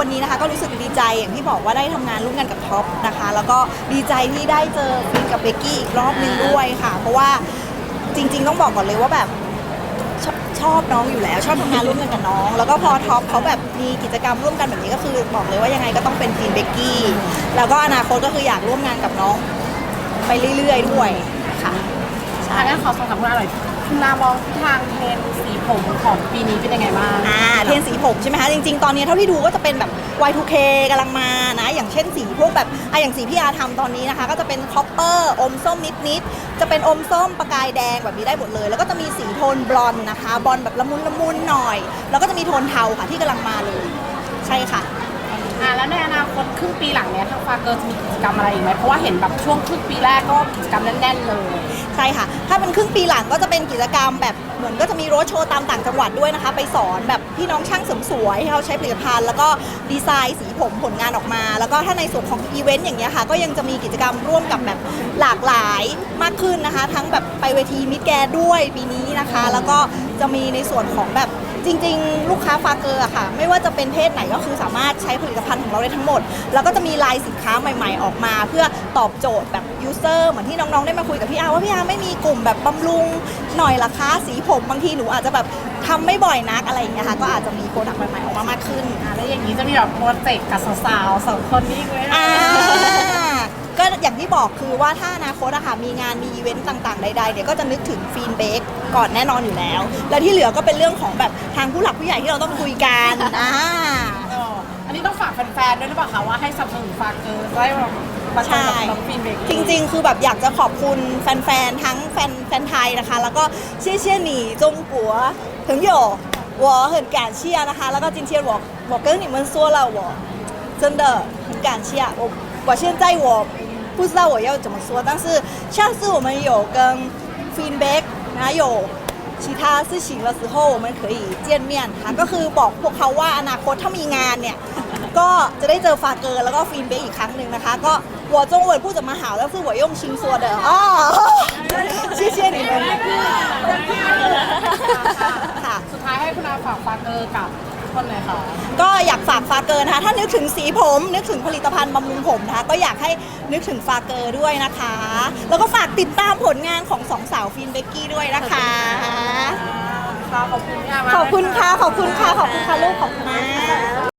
วันนี้นะคะก็รู้สึกดีใจอย่างที่บอกว่าได้ทำงานร่วมกันกับท็อปนะคะ แล้วก็ดีใจที่ได้เจอฟินกับเบกกี้อีกรอบนึงด้วยค่ะ เพราะว่าจริง ๆ ต้องบอกก่อนเลยว่าแบบชอบชอบน้องอยู่แล้ว ชอบทำงานร่วมกันกับน้อง แล้วก็พอท็อปเขาแบบมีกิจกรรมร่วมกันแบบนี้ก็คือ บอกเลยว่ายังไงก็ต้องเป็นฟินเบกกี้ แล้วก็อนาคตก็คืออยากร่วมงานกับน้อง ไปเรื่อยๆด้วยค่ะอ่งั้นขอสอบถามคุณอาหน่อย คุณนามองทิศทางเทรนด์สีผมของปีนี้เป็นยังไงบ้างอ่าเทรนสีผมใช่ไหมคะ จริงๆ ตอนนี้เท่าที่ดูก็จะเป็นแบบ Y2K กำลังมานะ อย่างเช่นสีพวกแบบอะอย่างสีพี่อาทำตอนนี้นะคะ ก็จะเป็นคอปเปอร์อมส้มนิดๆ จะเป็นอมส้มประกายแดงแบบนี้ได้หมดเลย แล้วก็จะมีสีโทนบลอนด์นะคะ บลอนด์แบบละมุนละมุนหน่อย แล้วก็จะมีโทนเทาค่ะที่กำลังมาเลย ใช่ค่ะ อะแล้วในอนาคตครึ่งปีหลังเนี้ยทางฟาเกอร์จะมีกิจกรรมอะไรอีกไหมเพราะว่าเห็นแบบช่วงครึ่งปีแรกก็กิจกรรมแน่นๆเลย ใช่ค่ะ ถ้าเป็นครึ่งปีหลังก็จะเป็นกิจกรรมแบบเหมือนก็จะมีโรดโชว์ตามต่างจังหวัดด้วยนะคะ ไปสอนแบบพี่น้องช่างเสริมสวยให้เขาใช้ผลิตภัณฑ์ แล้วก็ดีไซน์สีผมผลงานออกมา แล้วก็ถ้าในส่วนของอีเวนต์อย่างเงี้ยค่ะ ก็ยังจะมีกิจกรรมร่วมกับแบบหลากหลายมากขึ้นนะคะ ทั้งแบบไปเวทีมิดแกรนด์ด้วยปีนี้นะคะ แล้วก็ จะมีในส่วนของแบบจริง ๆ ลูกค้าฟาเกอร์อะค่ะ ไม่ว่าจะเป็นเพศไหนก็คือสามารถใช้ผลิตภัณฑ์ของเราได้ทั้งหมด แล้วก็จะมีลายสินค้าใหม่ ๆ ออกมา เพื่อตอบโจทย์แบบยูเซอร์เหมือนที่น้องๆได้มาคุยกับพี่อาว่าพี่อาไม่มีกลุ่มแบบบำรุงหน่อยละคะสีผมบางทีหนูอาจจะแบบทำไม่บ่อยนักอะไรอย่างเงี้ยค่ะก็อาจจะมีโปรดักต์ใหม่ๆออกมามากขึ้น อะแล้วอย่างนี้จะมีแบบโปรเจกต์กับสาวๆสองคนนี้อีกไหมอ่า ก็อย่างที่บอกคือว่าถ้าอนาคตอะค่ะมีงานมีอีเวนต์ต่างๆ ใดๆเนี่ยก็จะนึกถึงฟีนเบกก่อนแน่นอนอยู่แล้ว แล้วที่เหลือก็เป็นเรื่องของแบบทางผู้หลักผู้ใหญ่ที่เราต้องคุยกันอ่า เอออันนี้ต้องฝากแฟนๆด้วยหรือเปล่าคะว่าให้สนับสนุนฟาเกอร์ได้แบบมาชมกับน้องฟินเบก จริงๆ คือแบบอยากจะขอบคุณแฟนๆ ทั้งแฟนแฟนไทยนะคะ แล้วก็เชี่ยเชี่ยหนีจงกัวถึง有我很感谢นะคะ แล้วก็今天我我跟你们说了我真的很感谢我我现在我 不知道我要怎么说但是下次我们有跟 feedback นะ有其他事情的时候我们可以见面ค่ะก็คือบอกพวกเขาว่าอนาคตถ้ามีงานเนี่ย ก็จะได้เจอฟาเกอร์แล้วก็ฟีนเบกอีกครั้งหนึ่งนะคะ ก็หัวจงเวยพูดจะมาหาแล้วคือหัวย่งชิงซัวเดออ๋อ 谢谢你们ค่ะ สุดท้ายให้คุณอาฝากฟาเกอร์กับ คนเลยค่ะก็อยากฝากฟาเกอร์นะคะถ้านึกถึงสีผม นึกถึงผลิตภัณฑ์บำรุงผมนะคะก็อยากให้นึกถึงฟาเกอร์ด้วยนะคะ แล้วก็ฝากติดตามผลงานของสองสาวฟินเบกกี้ด้วยนะคะค่ะขอบคุณพี่อามาขกอบคุณเลยค่ะขอบคุณค่ะขอบคุณค่ะลูกขอบคุณมาก